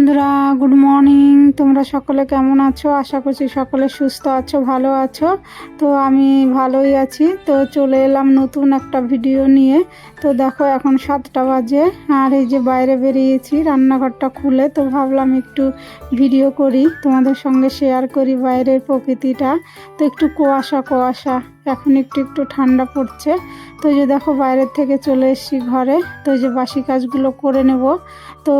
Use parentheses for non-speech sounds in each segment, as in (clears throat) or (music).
বন্ধুরা good morning তোমরা সকলে কেমন আছো? আশা করছি সকলে সুস্থ আছো, ভালো আছো। তো আমি ভালোই আছি। তো চলে এলাম নতুন একটা ভিডিও নিয়ে। তো দেখো, এখন সাতটা বাজে। আর এই যে বাইরে বেরিয়েছি, রান্নাঘরটা খুলে, তো ভাবলাম একটু ভিডিও করি। তোমাদের সঙ্গে শেয়ার করি বাইরের প্রকৃতিটা। তো একটু কুয়াশা কুয়াশা। এখন একটু একটু ঠান্ডা পড়ছে। তো যে দেখো বাইরের থেকে চলে এসেছি ঘরে। তো যে বাসি কাজগুলো করে নেব। তো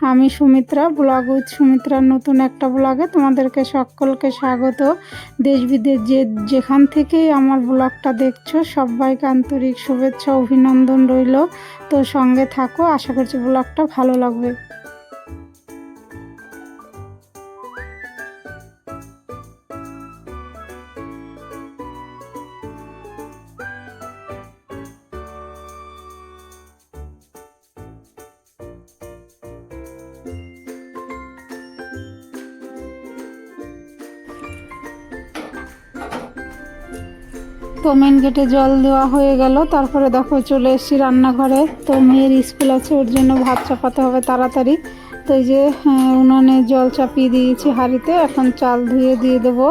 আমি সুমিত্রা, ব্লগ উইথ সুমিত্রার নতুন একটা ব্লগে তোমাদেরকে সকলকে স্বাগত। দেশ বিদেশ যে যেখান থেকেই আমার ব্লগটা দেখছ, সবাইকে আন্তরিক শুভেচ্ছা, অভিনন্দন রইল। তো সঙ্গে থাকো, আশা করছি ব্লগটা ভালো লাগবে। তো মেন গেটে জল দেওয়া হয়ে গেল। তারপরে দেখো চলে এসেছি রান্নাঘরে। তো মেয়ের স্কুল আছে ওর জন্য ভাত চাপাতে হবে তাড়াতাড়ি। তো এই যে হ্যাঁ, উনুনে জল চাপিয়ে দিয়েছি হাঁড়িতে। এখন চাল ধুয়ে দিয়ে দেবো।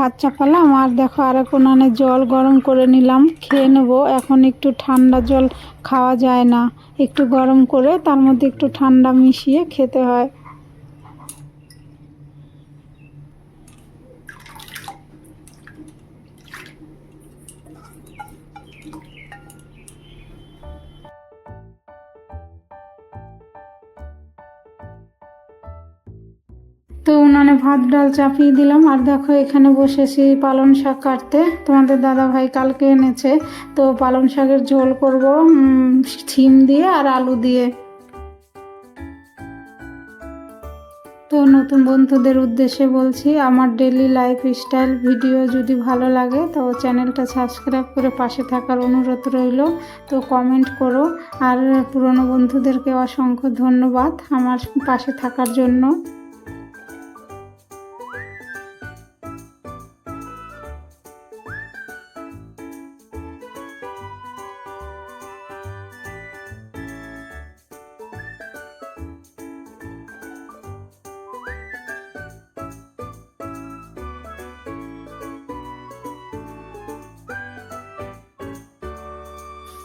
ভাত চাপালাম আর দেখো আর এক জল গরম করে নিলাম, খেয়ে নেব। এখন একটু ঠান্ডা জল খাওয়া যায় না। একটু গরম করে তার মধ্যে একটু ঠান্ডা মিশিয়ে খেতে হয়। উনানে ভাত, ডাল চাপিয়ে দিলাম। আর দেখো, এখানে বসেছি পালং শাক কাটতে। তোমাদের দাদা ভাই কালকে এনেছে। তো পালং শাকের ঝোল করব শিম দিয়ে আর আলু দিয়ে। তো নতুন বন্ধুদের উদ্দেশ্যে বলছি, আমার ডেলি লাইফ স্টাইল ভিডিও যদি ভালো লাগে, তো চ্যানেলটা সাবস্ক্রাইব করে পাশে থাকার অনুরোধ রইল। তো কমেন্ট করো। আর পুরনো বন্ধুদেরকে অসংখ্য ধন্যবাদ আমার পাশে থাকার জন্য।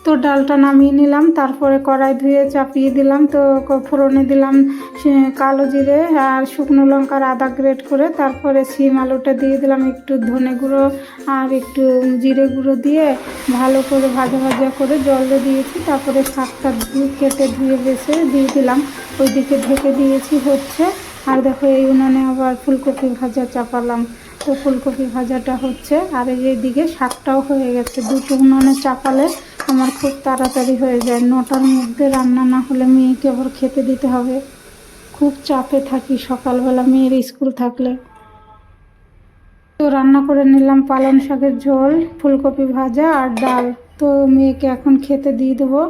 তো ডালটা নামিয়ে নিলাম, তারপরে কড়াই ধুয়ে চাপিয়ে দিলাম, তো ফোড়নে দিলাম কালো জিরে আর শুকনো লঙ্কার আদা গ্রেট করে, তারপরে শিম আলুটা দিয়ে দিলাম একটু ধনে গুঁড়ো আর একটু জিরে গুঁড়ো দিয়ে ভালো করে ভাজা ভাজা করে জল দিয়েছি, তারপরে শাকটা কেটে ধুয়ে বেছে দিয়ে দিলাম। ওইদিকে ঢেকে দিয়েছি হচ্ছে, আর দেখো এই উনানে আবার ফুলকপি ভাজা চাপালাম, তো ফুলকপি ভাজাটা হচ্ছে, আর এই দিকে শাকটাও হয়ে গেছে, দুটো উনানে চাপালে আমার খুব তাড়াতাড়ি হয়ে যায়। নটার মধ্যে রান্না না হলে মেয়েকে আবার খেতে দিতে হবে। খুব চাপে থাকি সকালবেলা, মেয়ের স্কুল থাকলে। তো রান্না করে নিলাম পালং শাকের ঝোল, ফুলকপি ভাজা আর ডাল। তো মেয়েকে এখন খেতে দিয়ে দেবো।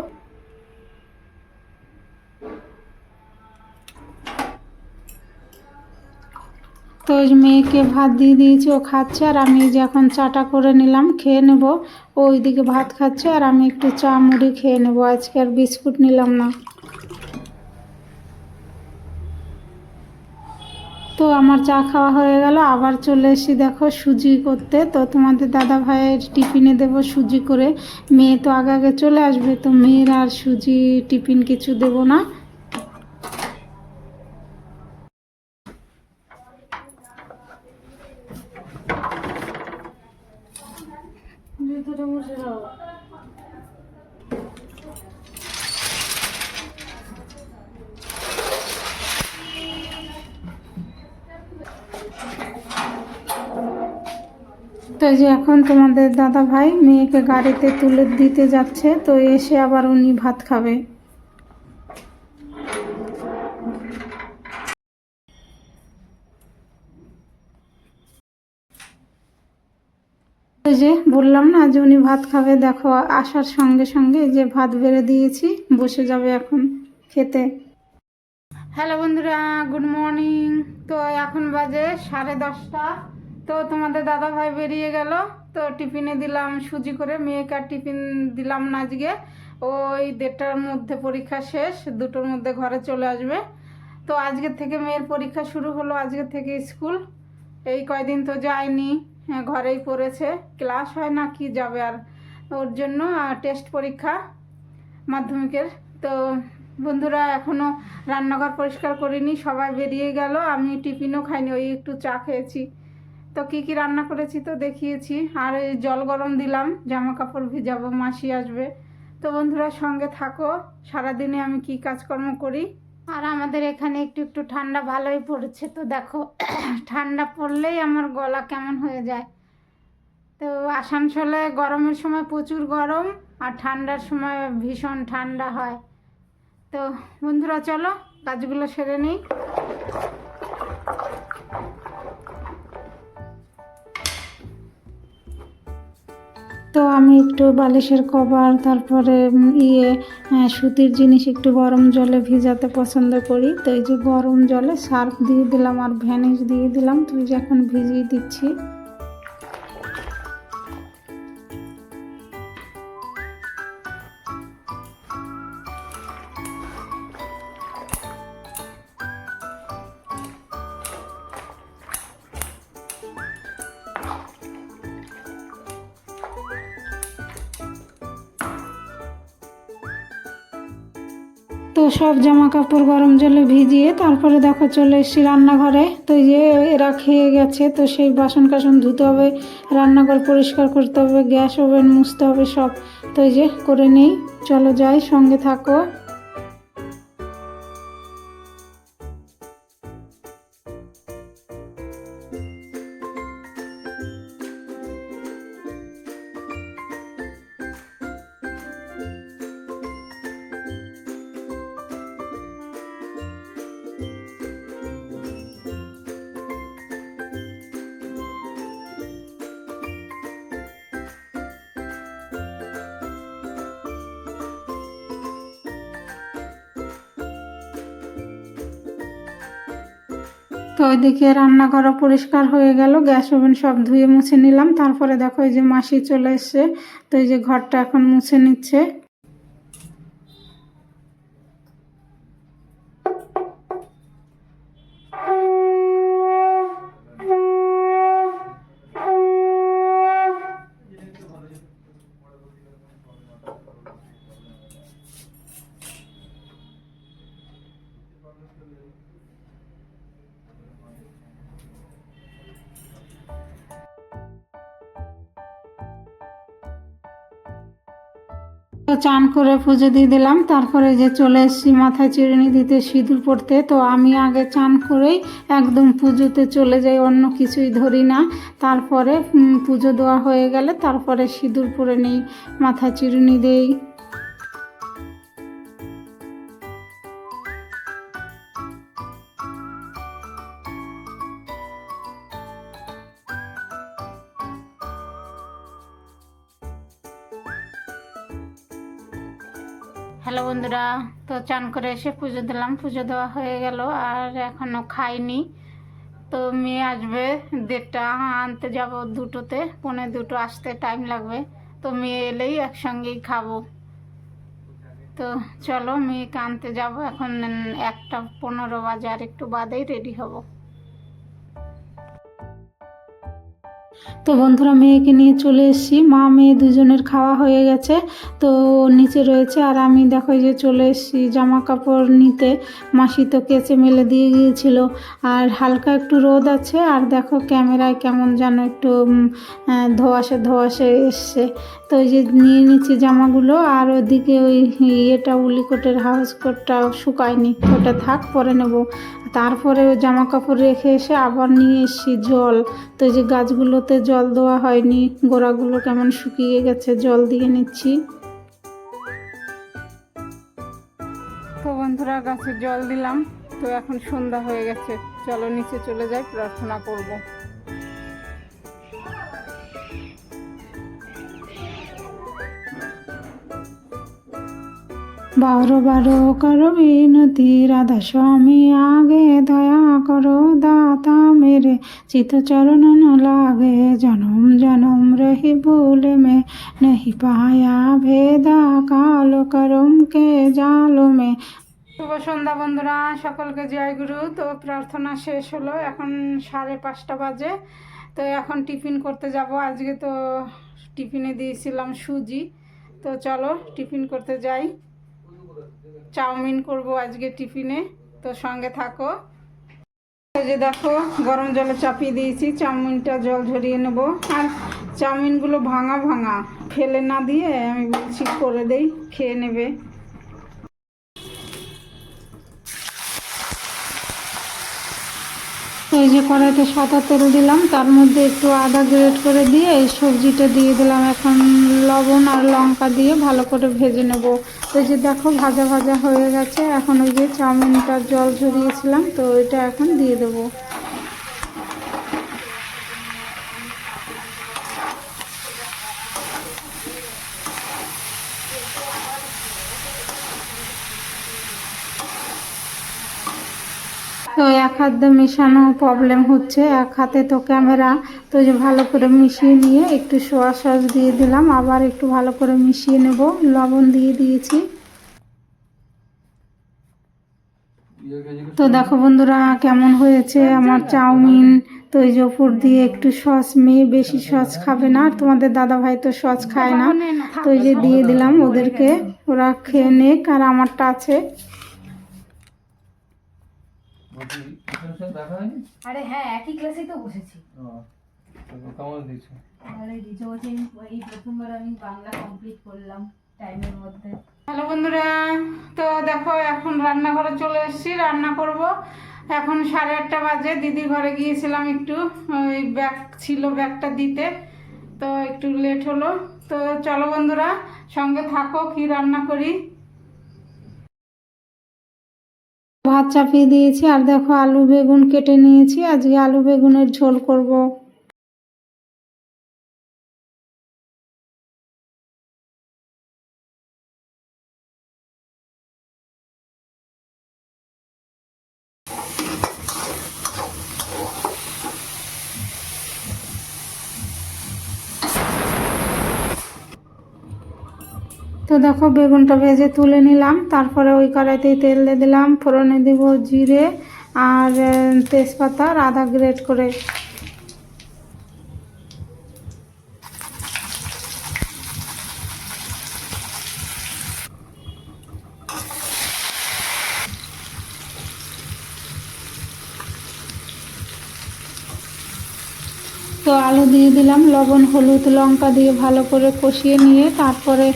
তো ওই মেয়েকে ভাত দিয়ে দিয়েছি, ও খাচ্ছে, আর আমি যে এখন চাটা করে নিলাম, খেয়ে নেব। ও ওইদিকে ভাত খাচ্ছে, আর আমি একটু চা মুড়ি খেয়ে নেব। আজকে আর বিস্কুট নিলাম না। তো আমার চা খাওয়া হয়ে গেল, আবার চলে এসেছি দেখো সুজি করতে। তো তোমাদের দাদা ভাইয়ের টিফিনে দেব সুজি করে। মেয়ে তো আগে আগে চলে আসবে, তো মেয়ের আর সুজি টিফিন কিছু দেব না তো এই যে এখন তোমাদের দাদা ভাই মেয়েকে গাড়িতে তুলে দিতে যাচ্ছে, তো এসে আবার উনি ভাত খাবে। যে বললাম না যে উনি ভাত খাবে, দেখো আসার সঙ্গে সঙ্গে যে ভাত বেড়ে দিয়েছি, বসে যাবে এখন খেতে। হ্যালো বন্ধুরা গুড মর্নিং তো এখন বাজে সাড়ে দশটা। তো তোমাদের দাদা ভাই বেরিয়ে গেল। তো টিফিনে দিলাম সুজি করে মেয়েকে আর টিফিন দিলাম না আজকে। ওই দেড়টার মধ্যে পরীক্ষা শেষ দুটোর মধ্যে ঘরে চলে আসবে। তো আজকের থেকে মেয়ের পরীক্ষা শুরু হলো আজকের থেকে স্কুল। এই কয়দিন তো যায়নি হ্যাঁ, ঘরেই পড়েছে। ক্লাস হয় না কি যাবে আর ওর জন্য টেস্ট পরীক্ষা মাধ্যমিকের। তো বন্ধুরা এখনও রান্নাঘর পরিষ্কার করিনি সবাই বেরিয়ে গেল। আমি টিফিনও খাইনি ওই একটু চা খেয়েছি। তো কি কি রান্না করেছি তো দেখিয়েছি। আর এই জল গরম দিলাম জামা কাপড় ভিজাবো, মাসি আসবে। তো বন্ধুরা সঙ্গে থাকো, সারাদিনে আমি কি কাজকর্ম করি? আর আমাদের এখানে একটু একটু ঠান্ডা ভালোই পড়েছে তো দেখো, (clears throat) ঠান্ডা পড়লেই আমার গলা কেমন হয়ে যায়। তো আসানসোলে গরমের সময় প্রচুর গরম, আর ঠান্ডার সময় ভীষণ ঠান্ডা হয়। তো বন্ধুরা চলো, কাজগুলো সেরে নিই। তো আমি একটু বালিশের কভার, তারপরে ইয়ে সুতির জিনিস একটু গরম জলে ভিজাতে পছন্দ করি। তো এই যে গরম জলে সার্ফ দিয়ে দিলাম আর ভ্যানিশ দিয়ে দিলাম। তুই যে এখন ভিজিয়ে দিচ্ছি। তো সব জামা কাপড় গরম জলে ভিজিয়ে তারপরে দেখো চলে এসেছি রান্নাঘরে। তো যে এরা খেয়ে গেছে, তো সেই বাসন কাসন ধুতে হবে, রান্নাঘর পরিষ্কার করতে হবে, গ্যাস ওভেন মুছতে হবে সব। তো এই যে করে নেই, চলো যাই, সঙ্গে থাকো। তো ওইদিকে রান্নাঘরও পরিষ্কার হয়ে গেল, গ্যাস ওভেন সব ধুয়ে মুছে নিলাম। তারপরে দেখো এই যে মাসি চলে এসছে, তো এই যে ঘরটা এখন মুছে নিচ্ছে। তো চান করে পুজো দিয়ে দিলাম। তারপরে যে চলে এসেছি, মাথায় চিরুনি দিতে, সিঁদুর পড়তে। তো আমি আগে চান করেই একদম পুজোতে চলে যাই, অন্য কিছুই ধরি না। তারপরে পুজো দেওয়া হয়ে গেলে তারপরে সিঁদুর পরে নেই, মাথায় চিরুনি দেই। হ্যালো বন্ধুরা, তো চান করে এসে পুজো দিলাম। পুজো দেওয়া হয়ে গেল আর এখনও খাইনি। তো মেয়ে আসবে দেড়টা, আনতে যাব দুটোতে, পৌনে দুটো আসতে টাইম লাগবে। তো মেয়ে এলেই একসঙ্গেই খাব। তো চলো মেয়েকে আনতে যাব। এখন একটা পনেরো বাজে আর একটু বাদেই রেডি হব। তো বন্ধুরা, মেয়েকে নিয়ে চলে এসেছি। মা, মেয়ে দুজনের খাওয়া হয়ে গেছে। তো নিচে রয়েছে আর আমি দেখো যে চলে এসেছি জামা কাপড় নিতে। মাসি তো কেচে মেলে দিয়ে গিয়েছিল। আর হালকা একটু রোদ আছে। আর দেখো ক্যামেরায় কেমন যেন একটু ধোঁয়াশে ধোঁয়াশে এসছে। তো ওই যে নিয়ে নিচ্ছি জামাগুলো, আর ওদিকে ওই ইয়েটা, উলিকোটের হাউস কোটটা শুকায়নি। ওটা থাক, পরে নেব। তারপরে ওই জামা কাপড় রেখে এসে আবার নিয়ে এসেছি জল। তো এই যে গাছগুলোতে জল দেওয়া হয়নি, গোড়াগুলো কেমন শুকিয়ে গেছে, জল দিয়ে নিচ্ছি। তো বন্ধুরা, গাছে জল দিলাম। তো এখন সন্ধ্যা হয়ে গেছে। চলো নিচে চলে যাই, প্রার্থনা করব। বারো বারো করো বিনতি, রাধা স্বামী, আগে দয়া করো, দাতা মেরে। চিত চরণ লাগে জনম জনম রহি ভুল মে। नहीं পায়া ভেদা কালো করম কে জালো মে। শুভ সন্ধ্যা বন্ধুরা, সকলকে জয় গুরু। তো প্রার্থনা শেষ হলো, এখন সাড়ে পাঁচটা বাজে। তো এখন টিফিন করতে যাব। আজকে তো টিফিনে দিয়েছিলাম সুজি। তো চলো, টিফিন করতে যাই। চাউমিন করব আজকে টিফিনে, তো সঙ্গে থাকো। যে দেখো, গরম জলে চাপিয়ে দিয়েছি, চাউমিনটা জল ঝরিয়ে নেব। আর চাউমিনগুলো ভাঙা ভাঙা, ফেলে না দিয়ে আমি বলছি করে দেই, খেয়ে নেবে। এই যে কড়াইতে সাদা তেল দিলাম, তার মধ্যে একটু আদা গ্রেড করে দিয়ে এই সবজিটা দিয়ে দিলাম। এখন লবণ আর লঙ্কা দিয়ে ভালো করে ভেজে নেব। তো যে দেখো, ভাজা ভাজা হয়ে গেছে। এখন ওই যে চাউমিনটার জল ঝরিয়েছিলাম, তো এটা এখন দিয়ে দেবো। তো এক হাত মেশানো প্রবলেম হচ্ছে। এক হাতে তো ক্যামেরা তো যে ভালো করে মিশিয়ে নিয়ে একটু সোয়া সস দিয়ে দিলাম। আবার একটু ভালো করে মিশিয়ে নেব। লবণ দিয়ে দিয়েছি। তো দেখো বন্ধুরা কেমন হয়েছে আমার চাউমিন। তো এই যে উপর দিয়ে একটু সস মেয়ে বেশি সস খাবে না। তোমাদের দাদা ভাই তো সস খায় না। তো এই যে দিয়ে দিলাম ওদেরকে। ওরা খেয়ে নেক আর আমারটা আছে। দেখা হয়নি? আরে হ্যাঁ একই ক্লাসেই তো বসেছি। কেমন দিচ্ছ? আরে রিজো এই প্রথমবার আমি বাংলা কমপ্লিট করলাম টাইমের মধ্যে। হ্যালো বন্ধুরা তো দেখো এখন রান্নাঘরে চলে এসেছি রান্না করব। এখন সাড়ে আটটা বাজে দিদির ঘরে গিয়েছিলাম একটু ওই ব্যাগ ছিল ব্যাগটা দিতে তো একটু লেট হলো। তো চলো বন্ধুরা সঙ্গে থাকো কি রান্না করি? ভাত চাপিয়ে দিয়েছি। আর দেখো আলু বেগুন কেটে নিয়েছি। আজকে আলু বেগুনের ঝোল করব। তো দেখো, বেগুনটা ভেজে তুলে নিলাম। তারপরে ওই কড়াইতেই তেল দিয়ে দিলাম। ফোড়নে দিব জিরে আর তেজপাতা আর আদা গ্রেট করে। তো আলু দিয়ে দিলাম। লবণ, হলুদ, লঙ্কা দিয়ে ভালো করে কষিয়ে নিয়ে তারপরে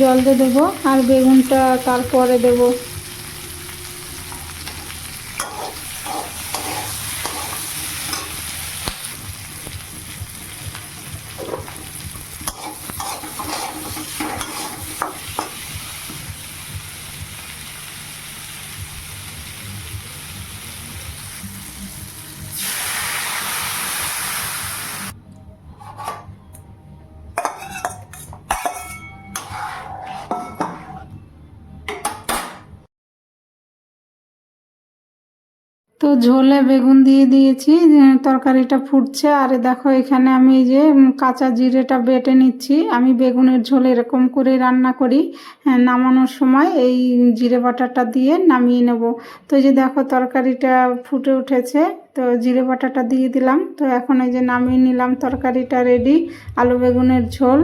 জল দিয়ে দেবো আর বেগুনটা তারপরে দেবো। ঝোলে বেগুন দিয়ে দিয়েছি তরকারিটা ফুটছে। আর দেখো এখানে আমি এই যে কাঁচা জিরেটা বেটে নিচ্ছি। আমি বেগুনের ঝোল এরকম করে রান্না করি হ্যাঁ, নামানোর সময় এই জিরে বাটাটা দিয়ে নামিয়ে নেব। তো যে দেখো তরকারিটা ফুটে উঠেছে তো জিরে বাটাটা দিয়ে দিলাম। তো এখন এই যে নামিয়ে নিলাম তরকারিটা রেডি আলু বেগুনের ঝোল।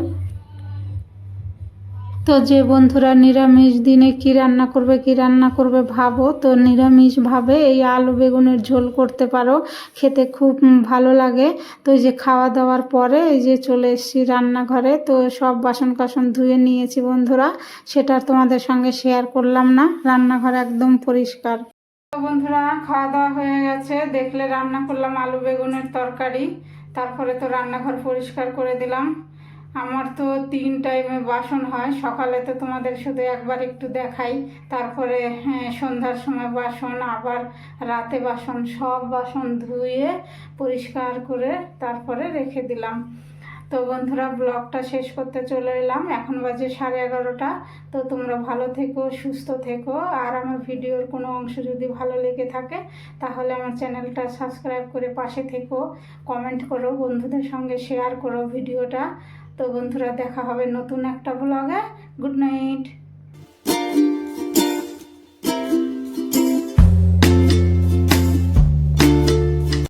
তো যে বন্ধুরা নিরামিষ দিনে কি রান্না করবে, কি রান্না করবে ভাবো। তো নিরামিষভাবে এই আলু বেগুনের ঝোল করতে পারো। খেতে খুব ভালো লাগে। তো যে খাওয়া দাওয়ার পরে এই যে চলে এসেছি রান্নাঘরে। তো সব বাসন কাসন ধুয়ে নিয়েছি বন্ধুরা। সেটা তোমাদের সঙ্গে শেয়ার করলাম না। রান্নাঘর একদম পরিষ্কার। তো বন্ধুরা, খাওয়া দাওয়া হয়ে গেছে। দেখলে রান্না করলাম আলু বেগুনের তরকারি। তারপরে তো রান্নাঘর পরিষ্কার করে দিলাম। আমার তো তিন টাইমে বাসন হয়। সকালে তো তোমাদের শুধু একবার একটু দেখাই। তারপরে হ্যাঁ, সন্ধ্যার সময় বাসন আবার রাতে বাসন সব বাসন ধুয়ে পরিষ্কার করে তারপরে রেখে দিলাম। তো বন্ধুরা ব্লগটা শেষ করতে চলে এলাম। এখন বাজে সাড়ে এগারোটা। তো তোমরা ভালো থেকো সুস্থ থেকো। আর আমার ভিডিওর কোনো অংশ যদি ভালো লেগে থাকে তাহলে আমার চ্যানেলটা সাবস্ক্রাইব করে পাশে থেকো। কমেন্ট করো বন্ধুদের সঙ্গে শেয়ার করো ভিডিওটা। তো বন্ধুরা দেখা হবে নতুন একটা ব্লগে গুড নাইট